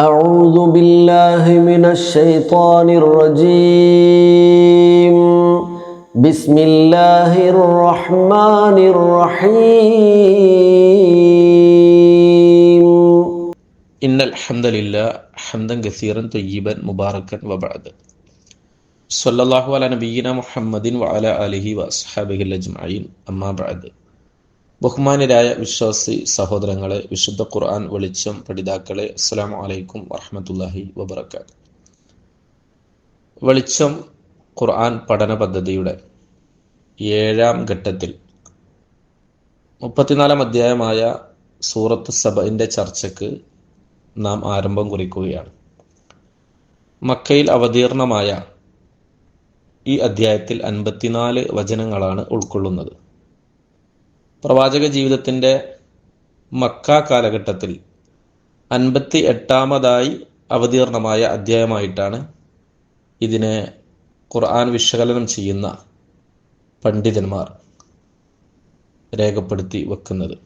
أعوذ بالله من الشيطان الرجيم. بسم الله الرحمن الرحيم. إن الحمد لله حمدا كثيرا طيبا مباركا وبعد. صلى الله على نبينا محمد وعلى آله وأصحابه الأجمعين. أما بعد. ബഹുമാനരായ വിശ്വാസി സഹോദരങ്ങളെ വിശുദ്ധ ഖുർആൻ വെളിച്ചം പഠിതാക്കളെ അസ്സലാമു വലൈക്കും വറഹമത്തല്ലാഹി വബർക്കാത്ത് വെളിച്ചം ഖുർആൻ പഠന പദ്ധതിയുടെ ഏഴാം ഘട്ടത്തിൽ മുപ്പത്തിനാലാം അധ്യായമായ സൂറത്ത് സബയിന്റെ ചർച്ചയ്ക്ക് നാം ആരംഭം കുറിക്കുകയാണ്. മക്കയിൽ അവതീർണമായ ഈ അധ്യായത്തിൽ അൻപത്തിനാല് വചനങ്ങളാണ് ഉൾക്കൊള്ളുന്നത്. പ്രവാചക ജീവിതത്തിന്റെ മക്ക കാലഘട്ടത്തിൽ അൻപത്തി എട്ടാമതായി അവതീർണമായ അധ്യായമായിട്ടാണ് ഇതിനെ ഖുർആൻ വിശകലനം ചെയ്യുന്ന പണ്ഡിതന്മാർ രേഖപ്പെടുത്തി വെക്കുന്നത്.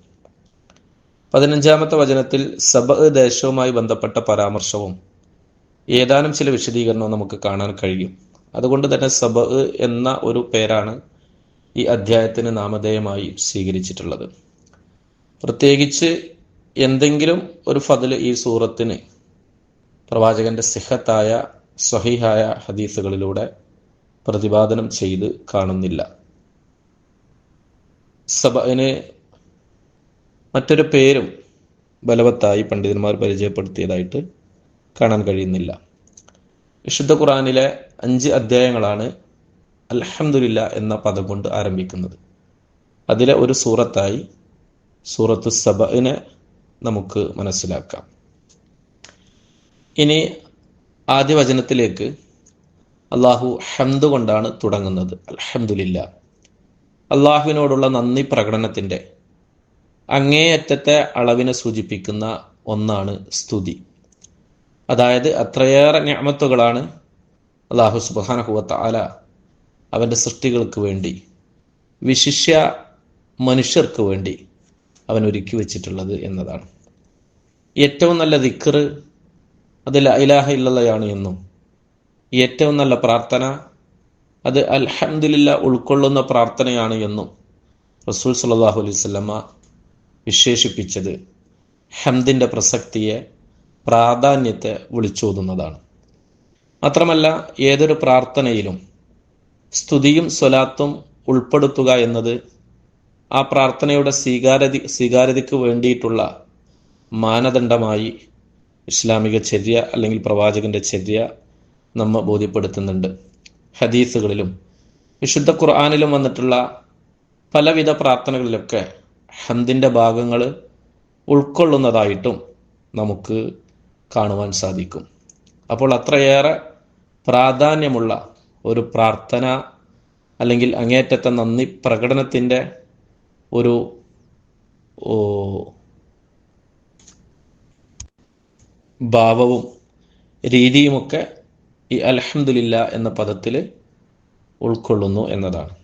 പതിനഞ്ചാമത്തെ വചനത്തിൽ സബ ദേശവുമായി ബന്ധപ്പെട്ട പരാമർശവും ഏതാനും ചില വിശദീകരണവും നമുക്ക് കാണാൻ കഴിയും. അതുകൊണ്ട് തന്നെ സബ എന്ന ഒരു പേരാണ് ഈ അധ്യായത്തിന് നാമധേയമായി സ്വീകരിച്ചിട്ടുള്ളത്. പ്രത്യേകിച്ച് എന്തെങ്കിലും ഒരു ഫതിൽ ഈ സൂറത്തിന് പ്രവാചകന്റെ സിഹത്തായ സ്വഹീഹായ ഹദീസുകളിലൂടെ പ്രതിപാദനം ചെയ്ത് കാണുന്നില്ല. സബന് മറ്റൊരു പേരും ബലവത്തായി പണ്ഡിതന്മാർ പരിചയപ്പെടുത്തിയതായിട്ട് കാണാൻ കഴിയുന്നില്ല. വിശുദ്ധ ഖുറാനിലെ അഞ്ച് അധ്യായങ്ങളാണ് അൽഹംദുലില്ല എന്ന പദം കൊണ്ട് ആരംഭിക്കുന്നത്. അതിലെ ഒരു സൂറത്തായി സൂറത്തു സബിനെ നമുക്ക് മനസ്സിലാക്കാം. ഇനി ആദ്യ വചനത്തിലേക്ക് അള്ളാഹു ഹംദ് കൊണ്ടാണ് തുടങ്ങുന്നത്. അൽഹംദുലില്ല. അള്ളാഹുവിനോടുള്ള നന്ദി പ്രകടനത്തിന്റെ അങ്ങേയറ്റത്തെ അളവിനെ സൂചിപ്പിക്കുന്ന ഒന്നാണ് സ്തുതി. അതായത് അത്രയേറെ ഞാമത്തുകളാണ് അള്ളാഹു സുബാനഹുവത്ത ആല അവന്റെ സൃഷ്ടികൾക്ക് വേണ്ടി വിശിഷ്യ മനുഷ്യർക്ക് വേണ്ടി അവൻ ഒരുക്കി വെച്ചിട്ടുള്ളത് എന്നതാണ്. ഏറ്റവും നല്ല ദിക്കർ അത് ഇലാഹ ഇല്ലയാണ് എന്നും ഏറ്റവും നല്ല പ്രാർത്ഥന അത് അൽഹമില്ല ഉൾക്കൊള്ളുന്ന പ്രാർത്ഥനയാണ് എന്നും റസൂൽ സല്ലാഹു അലൈഹി വിശേഷിപ്പിച്ചത്. ഹംദിന്റെ പ്രസക്തിയെ പ്രാധാന്യത്തെ വിളിച്ചോതുന്നതാണ്. മാത്രമല്ല ഏതൊരു പ്രാർത്ഥനയിലും സ്തുതിയും സ്വലാത്തും ഉൾപ്പെടുത്തുക എന്നത് ആ പ്രാർത്ഥനയുടെ സ്വീകാരതി സ്വീകാര്യതയ്ക്ക് വേണ്ടിയിട്ടുള്ള മാനദണ്ഡമായി ഇസ്ലാമിക ചര്യ അല്ലെങ്കിൽ പ്രവാചകന്റെ ചര്യ നമ്മ ബോധ്യപ്പെടുത്തുന്നുണ്ട്. ഹദീസുകളിലും വിശുദ്ധ ഖുർആാനിലും വന്നിട്ടുള്ള പലവിധ പ്രാർത്ഥനകളിലൊക്കെ ഹന്തിന്റെ ഭാഗങ്ങൾ ഉൾക്കൊള്ളുന്നതായിട്ടും നമുക്ക് കാണുവാൻ സാധിക്കും. അപ്പോൾ അത്രയേറെ പ്രാധാന്യമുള്ള ഒരു പ്രാർത്ഥന അല്ലെങ്കിൽ അങ്ങേറ്റത്തെ നന്ദി പ്രകടനത്തിന്റെ ഒരു ഭാവവും രീതിയുമൊക്കെ ഈ അലഹമുല്ല എന്ന പദത്തിൽ ഉൾക്കൊള്ളുന്നു എന്നതാണ്.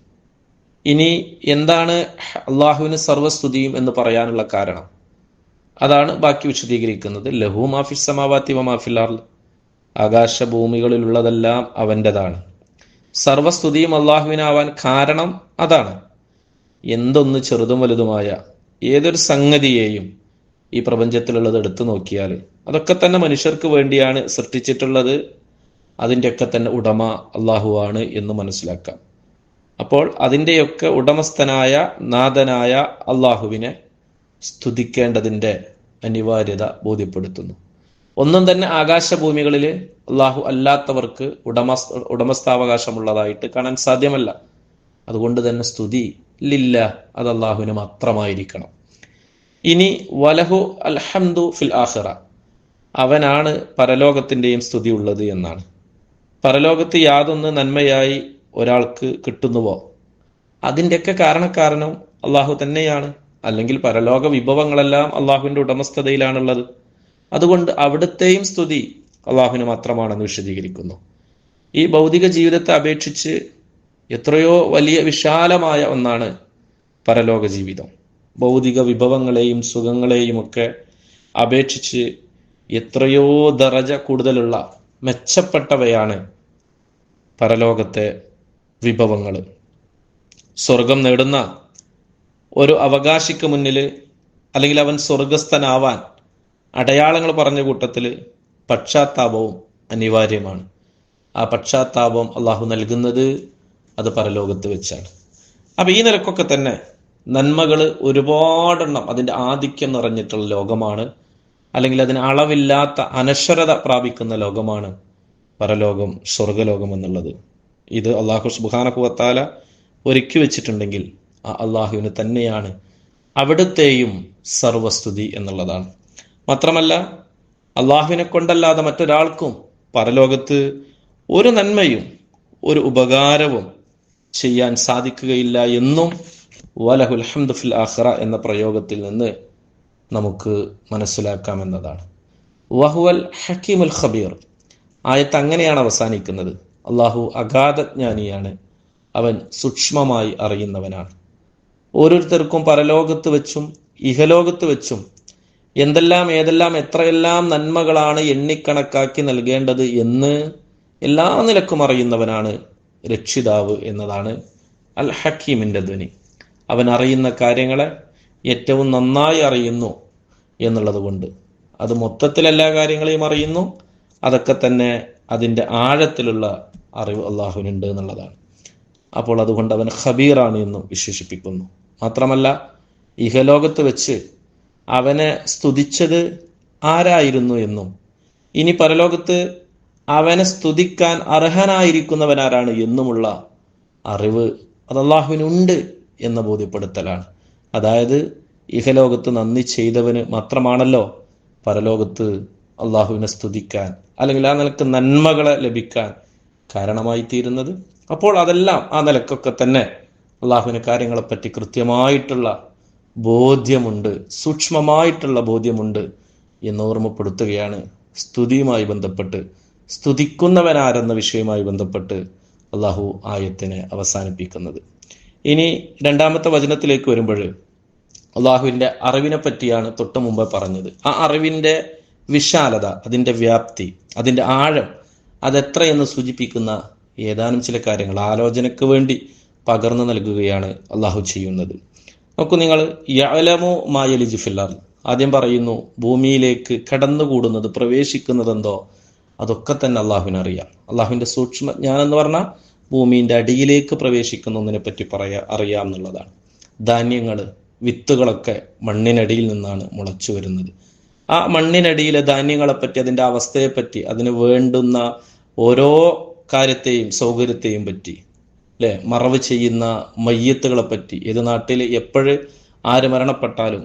ഇനി എന്താണ് അള്ളാഹുവിന് സർവസ്തുതിയും എന്ന് പറയാനുള്ള കാരണം? അതാണ് ബാക്കി വിശദീകരിക്കുന്നത്. ലഹു മാഫി സമാവാത്തി മാഫിലാർ ആകാശഭൂമികളിലുള്ളതെല്ലാം അവന്റെതാണ് സർവസ്തുതിയും അള്ളാഹുവിനാവാൻ കാരണം അതാണ്. എന്തൊന്ന് ചെറുതും വലുതുമായ ഏതൊരു സംഗതിയെയും ഈ പ്രപഞ്ചത്തിലുള്ളത് എടുത്തു നോക്കിയാൽ അതൊക്കെ തന്നെ മനുഷ്യർക്ക് വേണ്ടിയാണ് സൃഷ്ടിച്ചിട്ടുള്ളത്. അതിന്റെയൊക്കെ തന്നെ ഉടമ അള്ളാഹുവാണ് എന്ന് മനസ്സിലാക്കാം. അപ്പോൾ അതിന്റെയൊക്കെ ഉടമസ്ഥനായ നാഥനായ അള്ളാഹുവിനെ സ്തുതിക്കേണ്ടതിന്റെ അനിവാര്യത ബോധ്യപ്പെടുത്തുന്നു. ഒന്നും തന്നെ ആകാശഭൂമികളിൽ അള്ളാഹു അല്ലാത്തവർക്ക് ഉടമസ്ഥ ഉടമസ്ഥാവകാശമുള്ളതായിട്ട് കാണാൻ സാധ്യമല്ല. അതുകൊണ്ട് തന്നെ സ്തുതി ലില്ല അത് അള്ളാഹുവിന് മാത്രമായിരിക്കണം. ഇനി വലഹു അൽഹംദു ഫിൽ ആഹിറ അവനാണ് പരലോകത്തിന്റെയും സ്തുതി ഉള്ളത് എന്നാണ്. പരലോകത്ത് യാതൊന്ന് നന്മയായി ഒരാൾക്ക് കിട്ടുന്നുവോ? അതിന്റെയൊക്കെ കാരണക്കാരനും അള്ളാഹു തന്നെയാണ്. അല്ലെങ്കിൽ പരലോക വിഭവങ്ങളെല്ലാം അള്ളാഹുവിന്റെ ഉടമസ്ഥതയിലാണുള്ളത്. അതുകൊണ്ട് അവിടുത്തെയും സ്തുതി അള്ളാഹുവിന് മാത്രമാണെന്ന് വിശദീകരിക്കുന്നു. ഈ ഭൗതിക ജീവിതത്തെ അപേക്ഷിച്ച് എത്രയോ വലിയ വിശാലമായ ഒന്നാണ് പരലോക ജീവിതം. ഭൗതിക വിഭവങ്ങളെയും സുഖങ്ങളെയും ഒക്കെ അപേക്ഷിച്ച് എത്രയോ ദറജ കൂടുതലുള്ള മെച്ചപ്പെട്ടവയാണ് പരലോകത്തെ വിഭവങ്ങൾ സ്വർഗം നേടുന്ന ഒരു അവകാശിക്ക് മുന്നിൽ അല്ലെങ്കിൽ അവൻ സ്വർഗസ്ഥനാവാൻ അടയാളങ്ങൾ പറഞ്ഞ കൂട്ടത്തിൽ പക്ഷാത്താപവും അനിവാര്യമാണ്. ആ പക്ഷാത്താപം അള്ളാഹു നൽകുന്നത് അത് പരലോകത്ത് വെച്ചാണ്. അപ്പൊ ഈ നിലക്കൊക്കെ തന്നെ നന്മകൾ ഒരുപാടെണ്ണം അതിന്റെ ആധിക്യം നിറഞ്ഞിട്ടുള്ള ലോകമാണ്. അല്ലെങ്കിൽ അതിന് അളവില്ലാത്ത അനശ്വരത പ്രാപിക്കുന്ന ലോകമാണ് പരലോകം സ്വർഗലോകം എന്നുള്ളത്. ഇത് അള്ളാഹു സുബാനഹുവത്താല ഒരുക്കി വെച്ചിട്ടുണ്ടെങ്കിൽ ആ അള്ളാഹുവിന് തന്നെയാണ് അവിടുത്തെയും സർവസ്തുതി എന്നുള്ളതാണ്. മാത്രമല്ല അള്ളാഹുവിനെ കൊണ്ടല്ലാതെ മറ്റൊരാൾക്കും പരലോകത്ത് ഒരു നന്മയും ഒരു ഉപകാരവും ചെയ്യാൻ സാധിക്കുകയില്ല എന്നും വലഹുൽ ഹംദുഫുൽ ഫിൽ ആഖിറ എന്ന പ്രയോഗത്തിൽ നിന്ന് നമുക്ക് മനസ്സിലാക്കാമെന്നതാണ് വഹുവൽ ഹക്കീമുൽ ഖബീർ. ആയത്ത് അങ്ങനെയാണ് അവസാനിക്കുന്നത്. അള്ളാഹു അഗാധജ്ഞാനിയാണ്. അവൻ സൂക്ഷ്മമായി അറിയുന്നവനാണ്. ഓരോരുത്തർക്കും പരലോകത്ത് വെച്ചും ഇഹലോകത്ത് വെച്ചും എന്തെല്ലാം ഏതെല്ലാം എത്രയെല്ലാം നന്മകളാണ് എണ്ണിക്കണക്കാക്കി നൽകേണ്ടത് എന്ന് എല്ലാ നിലക്കും അറിയുന്നവനാണ് രക്ഷിതാവ് എന്നതാണ് അൽ ഹക്കീമിന്റെ ധ്വനി. അവൻ അറിയുന്ന കാര്യങ്ങളെ ഏറ്റവും നന്നായി അറിയുന്നു എന്നുള്ളത് കൊണ്ട്. അത് മൊത്തത്തിൽ എല്ലാ കാര്യങ്ങളെയും അറിയുന്നു. അതൊക്കെ തന്നെ അതിന്റെ ആഴത്തിലുള്ള അറിവ് അള്ളാഹുവിനുണ്ട് എന്നുള്ളതാണ്. അപ്പോൾ അതുകൊണ്ട് അവൻ ഖബീറാണ് എന്നും വിശേഷിപ്പിക്കുന്നു. മാത്രമല്ല ഇഹലോകത്ത് വെച്ച് അവനെ സ്തുതിച്ചത് ആരായിരുന്നു എന്നും. ഇനി പരലോകത്ത് അവനെ സ്തുതിക്കാൻ അർഹനായിരിക്കുന്നവനാരാണ് എന്നുമുള്ള അറിവ് അത് അള്ളാഹുവിനുണ്ട് എന്ന ബോധ്യപ്പെടുത്തലാണ്. അതായത് ഇഹലോകത്ത് നന്ദി ചെയ്തവന് മാത്രമാണല്ലോ പരലോകത്ത് അള്ളാഹുവിനെ സ്തുതിക്കാൻ അല്ലെങ്കിൽ ആ നിലയ്ക്ക് നന്മകളെ ലഭിക്കാൻ കാരണമായി തീരുന്നത് അപ്പോൾ അതെല്ലാം ആ നിലക്കൊക്കെ തന്നെ അള്ളാഹുവിന് കാര്യങ്ങളെപ്പറ്റി കൃത്യമായിട്ടുള്ള ബോധ്യമുണ്ട് സൂക്ഷ്മമായിട്ടുള്ള ബോധ്യമുണ്ട് എന്ന് ഓർമ്മപ്പെടുത്തുകയാണ്. സ്തുതിയുമായി ബന്ധപ്പെട്ട് സ്തുതിക്കുന്നവനാരെന്ന വിഷയവുമായി ബന്ധപ്പെട്ട് അള്ളാഹു ആയത്തിനെ അവസാനിപ്പിക്കുന്നത്. ഇനി രണ്ടാമത്തെ വചനത്തിലേക്ക് വരുമ്പോൾ അള്ളാഹുവിന്റെ അറിവിനെ പറ്റിയാണ് തൊട്ട് മുമ്പ് പറഞ്ഞത്. ആ അറിവിന്റെ വിശാലത അതിന്റെ വ്യാപ്തി അതിന്റെ ആഴം അതെത്രയെന്ന് സൂചിപ്പിക്കുന്ന ഏതാനും ചില കാര്യങ്ങൾ ആലോചനയ്ക്ക് വേണ്ടി പകർന്നു നൽകുകയാണ് അള്ളാഹു ചെയ്യുന്നത്. നോക്കൂ നിങ്ങൾ യലമോ മായലി ഫില്ലർ ആദ്യം പറയുന്നു ഭൂമിയിലേക്ക് കടന്നുകൂടുന്നത് പ്രവേശിക്കുന്നത് എന്തോ അതൊക്കെ തന്നെ അള്ളാഹുവിന് അറിയാം. അള്ളാഹുവിന്റെ സൂക്ഷ്മജ്ഞാനം എന്ന് പറഞ്ഞാൽ ഭൂമിന്റെ അടിയിലേക്ക് പ്രവേശിക്കുന്ന ഒന്നിനെ പറ്റി പറയാ അറിയാം എന്നുള്ളതാണ്. ധാന്യങ്ങൾ വിത്തുകളൊക്കെ മണ്ണിനടിയിൽ നിന്നാണ് മുളച്ചു വരുന്നത്. ആ മണ്ണിനടിയിലെ ധാന്യങ്ങളെപ്പറ്റി അതിന്റെ അവസ്ഥയെപ്പറ്റി അതിന് വേണ്ടുന്ന ഓരോ കാര്യത്തെയും സൗകര്യത്തെയും പറ്റി അല്ലെ മറവ് ചെയ്യുന്ന മയ്യത്തുകളെ പറ്റി. ഏത് നാട്ടിൽ എപ്പോഴ് ആര് മരണപ്പെട്ടാലും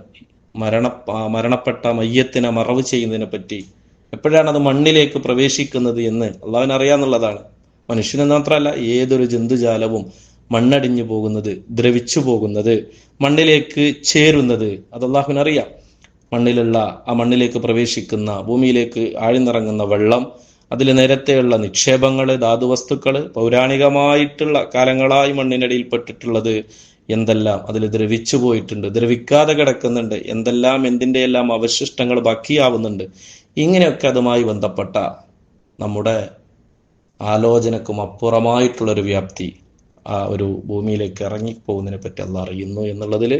മരണ മരണപ്പെട്ട മയ്യത്തിനെ മറവ് ചെയ്യുന്നതിനെ പറ്റി എപ്പോഴാണ് അത് മണ്ണിലേക്ക് പ്രവേശിക്കുന്നത് എന്ന് അള്ളാവിന് അറിയാന്നുള്ളതാണ് മനുഷ്യനെ മാത്രമല്ല ഏതൊരു ജന്തുജാലവും മണ്ണടിഞ്ഞു പോകുന്നത് ദ്രവിച്ചു പോകുന്നത് മണ്ണിലേക്ക് ചേരുന്നത് അത് അള്ളാഹുവിനറിയാം. മണ്ണിലുള്ള ആ മണ്ണിലേക്ക് പ്രവേശിക്കുന്ന ഭൂമിയിലേക്ക് ആഴ്ന്നിറങ്ങുന്ന വെള്ളം അതിൽ നേരത്തെയുള്ള നിക്ഷേപങ്ങൾ ധാതുവസ്തുക്കൾ പൗരാണികമായിട്ടുള്ള കാലങ്ങളായി മണ്ണിനടിയിൽ പെട്ടിട്ടുള്ളത് എന്തെല്ലാം? അതിൽ ദ്രവിച്ചു പോയിട്ടുണ്ട് ദ്രവിക്കാതെ കിടക്കുന്നുണ്ട്. എന്തെല്ലാം എന്തിന്റെ എല്ലാം അവശിഷ്ടങ്ങൾ ബാക്കിയാവുന്നുണ്ട്. ഇങ്ങനെയൊക്കെ അതുമായി ബന്ധപ്പെട്ട നമ്മുടെ ആലോചനക്കും അപ്പുറമായിട്ടുള്ളൊരു വ്യാപ്തി ആ ഒരു ഭൂമിയിലേക്ക് ഇറങ്ങിപ്പോകുന്നതിനെ പറ്റി അല്ല അറിയുന്നു എന്നുള്ളതിൽ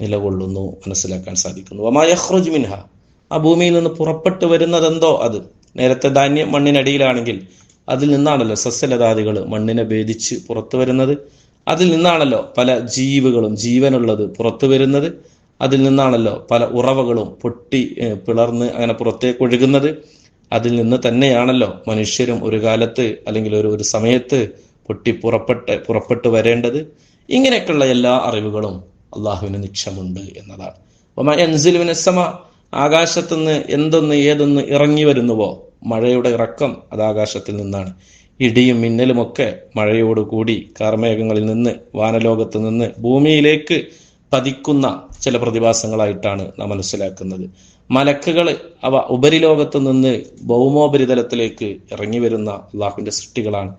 നിലകൊള്ളുന്നു മനസ്സിലാക്കാൻ സാധിക്കുന്നു. അമായ മിൻഹ. ആ ഭൂമിയിൽ നിന്ന് പുറപ്പെട്ടു വരുന്നതെന്തോ അത്. നേരത്തെ ധാന്യം മണ്ണിനടിയിലാണെങ്കിൽ അതിൽ നിന്നാണല്ലോ സസ്യലതാദികൾ മണ്ണിനെ ഭേദിച്ച് പുറത്തു വരുന്നത്. അതിൽ നിന്നാണല്ലോ പല ജീവികളും ജീവനുള്ളത് പുറത്തു വരുന്നത്. അതിൽ നിന്നാണല്ലോ പല ഉറവകളും പൊട്ടി പിളർന്ന് അങ്ങനെ പുറത്തേക്ക് ഒഴുകുന്നത്. അതിൽ നിന്ന് തന്നെയാണല്ലോ മനുഷ്യരും ഒരു കാലത്ത് അല്ലെങ്കിൽ ഒരു ഒരു സമയത്ത് പൊട്ടി പുറപ്പെട്ട് പുറപ്പെട്ടു വരേണ്ടത്. ഇങ്ങനെയൊക്കെയുള്ള എല്ലാ അറിവുകളും അള്ളാഹുവിന് നിക്ഷമുണ്ട് എന്നതാണ്. സമ ആകാശത്തുനിന്ന് എന്തൊന്ന് ഏതൊന്ന് ഇറങ്ങി വരുന്നുവോ? മഴയുടെ ഇറക്കം അത് ആകാശത്തിൽ നിന്നാണ്. ഇടിയും മിന്നലുമൊക്കെ മഴയോടുകൂടി കാർമേഘങ്ങളിൽ നിന്ന് വാനലോകത്ത് നിന്ന് ഭൂമിയിലേക്ക് പതിക്കുന്ന ചില പ്രതിഭാസങ്ങളായിട്ടാണ് നാം മനസ്സിലാക്കുന്നത്. മലക്കുകൾ അവ ഉപരിലോകത്ത് നിന്ന് ഭൗമോപരിതലത്തിലേക്ക് ഇറങ്ങി വരുന്ന അള്ളാഹുവിന്റെ സൃഷ്ടികളാണ്.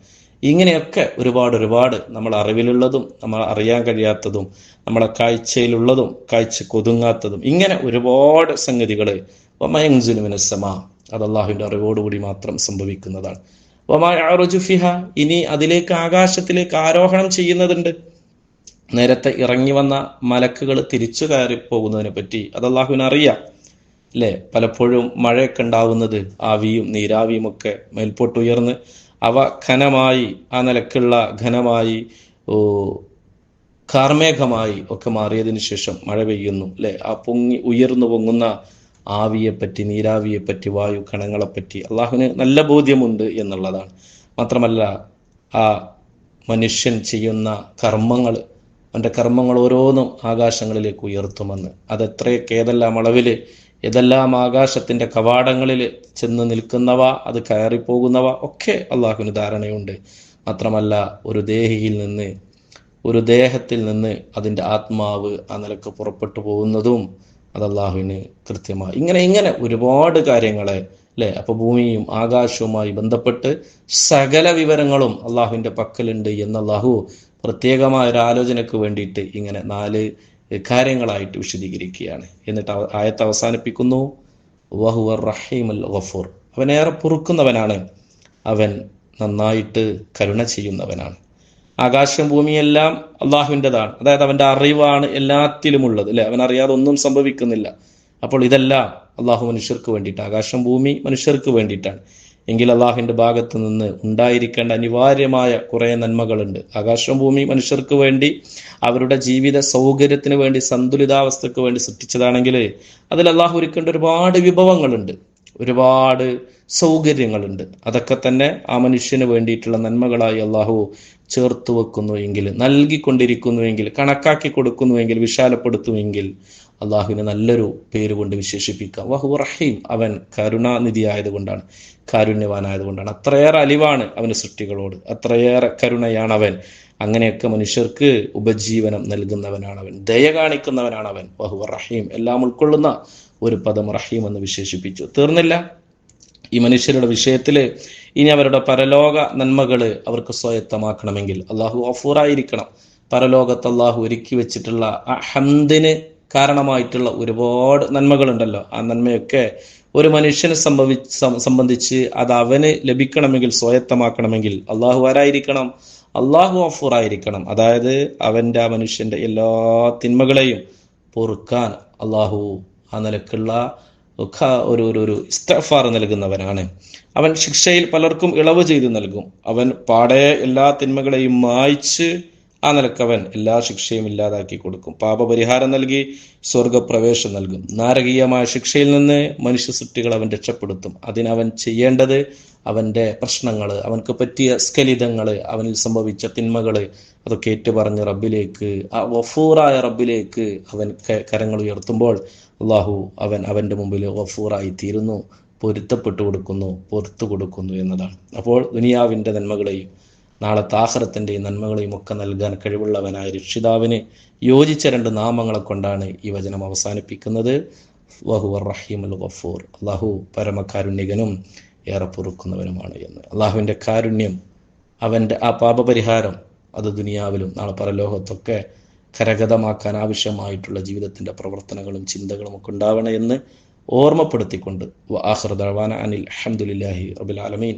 ഇങ്ങനെയൊക്കെ ഒരുപാട് ഒരുപാട് നമ്മൾ അറിവിലുള്ളതും നമ്മൾ അറിയാൻ കഴിയാത്തതും നമ്മളെ കാഴ്ചയിലുള്ളതും കാഴ്ച കൊതുങ്ങാത്തതും ഇങ്ങനെ ഒരുപാട് സംഗതികൾ. മയങ്സുലുമിനസമ അത് അറിവോടുകൂടി മാത്രം സംഭവിക്കുന്നതാണ്. വമാഫിഹ ഇനി അതിലേക്ക് ആകാശത്തിലേക്ക് ആരോഹണം ചെയ്യുന്നതുണ്ട്. നേരത്തെ ഇറങ്ങി വന്ന മലക്കുകൾ തിരിച്ചു കയറി പോകുന്നതിനെ പറ്റി അത് അള്ളാഹുവിന് അറിയാം. അല്ലേ പലപ്പോഴും മഴയൊക്കെ ഉണ്ടാവുന്നത് ആവിയും നീരാവിയും ഒക്കെ മേൽപോട്ട് ഉയർന്ന് അവ ഘനമായി ആ നിലക്കുള്ള ഘനമായി കാർമേഘമായി ഒക്കെ മാറിയതിനു ശേഷം മഴ പെയ്യുന്നു അല്ലെ ആ പൊങ്ങി ഉയർന്നു പൊങ്ങുന്ന ആവിയെപ്പറ്റി നീരാവിയെപ്പറ്റി വായു കണങ്ങളെപ്പറ്റി അള്ളാഹുവിന് നല്ല ബോധ്യമുണ്ട് എന്നുള്ളതാണ്. മാത്രമല്ല ആ മനുഷ്യൻ ചെയ്യുന്ന കർമ്മങ്ങൾ അവന്റെ കർമ്മങ്ങൾ ഓരോന്നും ആകാശങ്ങളിലേക്ക് ഉയർത്തുമെന്ന്. അതെത്രയൊക്കെ ഏതെല്ലാം അളവിൽ ഏതെല്ലാം ആകാശത്തിന്റെ കവാടങ്ങളിൽ ചെന്ന് നിൽക്കുന്നവ അത് കയറിപ്പോകുന്നവ ഒക്കെ അള്ളാഹുവിന് ധാരണയുണ്ട്. മാത്രമല്ല ഒരു ദേഹിയിൽ നിന്ന് ഒരു ദേഹത്തിൽ നിന്ന് അതിന്റെ ആത്മാവ് ആ നിലയ്ക്ക് പുറപ്പെട്ടു പോകുന്നതും അത് അള്ളാഹുവിന് കൃത്യമായി. ഇങ്ങനെ ഇങ്ങനെ ഒരുപാട് കാര്യങ്ങളെ അല്ലെ? അപ്പൊ ഭൂമിയും ആകാശവുമായി ബന്ധപ്പെട്ട് സകല വിവരങ്ങളും അള്ളാഹുവിന്റെ പക്കലുണ്ട് എന്ന് അള്ളാഹു പ്രത്യേകമായ ഒരു ആലോചനക്ക് വേണ്ടിയിട്ട് ഇങ്ങനെ നാല് കാര്യങ്ങളായിട്ട് വിശദീകരിക്കുകയാണ്. എന്നിട്ട് ആയത്ത് അവസാനിപ്പിക്കുന്നു. വഹുവർ റഹീമുൽ ഗഫൂർ. അവൻ ഏറെ പൊറുക്കുന്നവനാണ്. അവൻ നന്നായിട്ട് കരുണ ചെയ്യുന്നവനാണ്. ആകാശം ഭൂമിയെല്ലാം അള്ളാഹുവിന്റെതാണ്. അതായത് അവന്റെ അറിവാണ് എല്ലാത്തിലും ഉള്ളത് അല്ലെ? അവൻ അറിയാതെ ഒന്നും സംഭവിക്കുന്നില്ല. അപ്പോൾ ഇതെല്ലാം അള്ളാഹു മനുഷ്യർക്ക് വേണ്ടിയിട്ട് ആകാശം ഭൂമി മനുഷ്യർക്ക് വേണ്ടിയിട്ടാണ്. എങ്കിൽ അള്ളാഹിന്റെ ഭാഗത്ത് നിന്ന് ഉണ്ടായിരിക്കേണ്ട അനിവാര്യമായ കുറേ നന്മകളുണ്ട്. ആകാശം ഭൂമി മനുഷ്യർക്ക് വേണ്ടി അവരുടെ ജീവിത സൗകര്യത്തിന് വേണ്ടി സന്തുലിതാവസ്ഥക്ക് വേണ്ടി സൃഷ്ടിച്ചതാണെങ്കിൽ അതിൽ അള്ളാഹു ഒരുക്കേണ്ട ഒരുപാട് വിഭവങ്ങളുണ്ട്. ഒരുപാട് സൗകര്യങ്ങളുണ്ട്. അതൊക്കെ തന്നെ ആ മനുഷ്യന് വേണ്ടിയിട്ടുള്ള നന്മകളായി അള്ളാഹു ചേർത്ത് വെക്കുന്നു എങ്കിൽ നൽകിക്കൊണ്ടിരിക്കുന്നുവെങ്കിൽ കണക്കാക്കി കൊടുക്കുന്നുവെങ്കിൽ വിശാലപ്പെടുത്തുമെങ്കിൽ അള്ളാഹുവിന് നല്ലൊരു പേര് കൊണ്ട് വിശേഷിപ്പിക്കാം വഹു റഹീം. അവൻ കരുണാനിധി ആയതുകൊണ്ടാണ് കാരുണ്യവാനായതുകൊണ്ടാണ്. അത്രയേറെ അലിവാണ് അവന് സൃഷ്ടികളോട്. അത്രയേറെ കരുണയാണ് അവൻ അങ്ങനെയൊക്കെ മനുഷ്യർക്ക് ഉപജീവനം നൽകുന്നവനാണ് അവൻ ദയ കാണിക്കുന്നവനാണ് അവൻ വഹു റഹീം. എല്ലാം ഉൾക്കൊള്ളുന്ന ഒരു പദം റഹീം എന്ന് വിശേഷിപ്പിച്ചു. തീർന്നില്ല? ഈ മനുഷ്യരുടെ വിഷയത്തിൽ ഇനി അവരുടെ പരലോക നന്മകൾ അവർക്ക് സ്വായത്തമാക്കണമെങ്കിൽ അള്ളാഹു അഫൂറായിരിക്കണം പരലോകത്ത് അള്ളാഹു ഒരുക്കി വെച്ചിട്ടുള്ള ഹംദിന് കാരണമായിട്ടുള്ള ഒരുപാട് നന്മകളുണ്ടല്ലോ. ആ നന്മയൊക്കെ ഒരു മനുഷ്യനെ സംഭവി സംബന്ധിച്ച് അത് അവന് ലഭിക്കണമെങ്കിൽ സ്വായത്തമാക്കണമെങ്കിൽ അള്ളാഹു ആരായിരിക്കണം? അള്ളാഹു അഫൂർ ആയിരിക്കണം. അതായത് അവന്റെ ആ മനുഷ്യന്റെ എല്ലാ തിന്മകളെയും പൊറുക്കാൻ അള്ളാഹു ആ നിലക്കുള്ള ഒരു ഒരു ഒരു ഇസ്തഫാർ നൽകുന്നവനാണ്. അവൻ ശിക്ഷയിൽ പലർക്കും ഇളവ് ചെയ്തു നൽകും. അവൻ പാടെ എല്ലാ തിന്മകളെയും മായ്ച്ച് ആ നിലക്കവൻ എല്ലാ ശിക്ഷയും ഇല്ലാതാക്കി കൊടുക്കും. പാപപരിഹാരം നൽകി സ്വർഗപ്രവേശം നൽകും. നാരകീയമായ ശിക്ഷയിൽ നിന്ന് മനുഷ്യ സൃഷ്ടികൾ അവൻ രക്ഷപ്പെടുത്തും. അതിനവൻ ചെയ്യേണ്ടത് അവന്റെ പ്രശ്നങ്ങൾ അവനക്ക് പറ്റിയ സ്കലിതങ്ങൾ അവനിൽ സംഭവിച്ച തിന്മകൾ അതൊക്കെ ഏറ്റുപറഞ്ഞ് റബ്ബിലേക്ക് ആ വഫൂറായ റബ്ബിലേക്ക് അവൻ കരങ്ങൾ ഉയർത്തുമ്പോൾ അള്ളാഹു അവൻ അവന്റെ മുമ്പിൽ വഫൂറായി തീരുന്നു പൊരുത്തപ്പെട്ടു കൊടുക്കുന്നു പൊറത്തു കൊടുക്കുന്നു എന്നതാണ്. അപ്പോൾ ദുനിയാവിന്റെ നന്മകളെയും നാളത്തെ ആഹ്റത്തിന്റെ നന്മകളെയും ഒക്കെ നൽകാൻ കഴിവുള്ളവനായ രക്ഷിതാവിന് യോജിച്ച രണ്ട് നാമങ്ങളെ കൊണ്ടാണ് ഈ വചനം അവസാനിപ്പിക്കുന്നത്. വഹുവർ റഹീം അൽ ഗഫൂർ. അള്ളാഹു പരമകാരുണ്യകനും ഏറെ പൊറുക്കുന്നവനുമാണ് എന്ന്. അള്ളാഹുവിന്റെ കാരുണ്യം അവന്റെ ആ പാപപരിഹാരം അത് ദുനിയാവിലും നാളെ പരലോകത്തൊക്കെ കരഗതമാക്കാൻ ആവശ്യമായിട്ടുള്ള ജീവിതത്തിന്റെ പ്രവർത്തനങ്ങളും ചിന്തകളും ഒക്കെ ഉണ്ടാവണമെന്ന് ഓർമ്മപ്പെടുത്തിക്കൊണ്ട് ആഹ്റ ദഴവാന അനിൽ അഹമ്മദില്ലാഹി റബുൽ ആലമീൻ.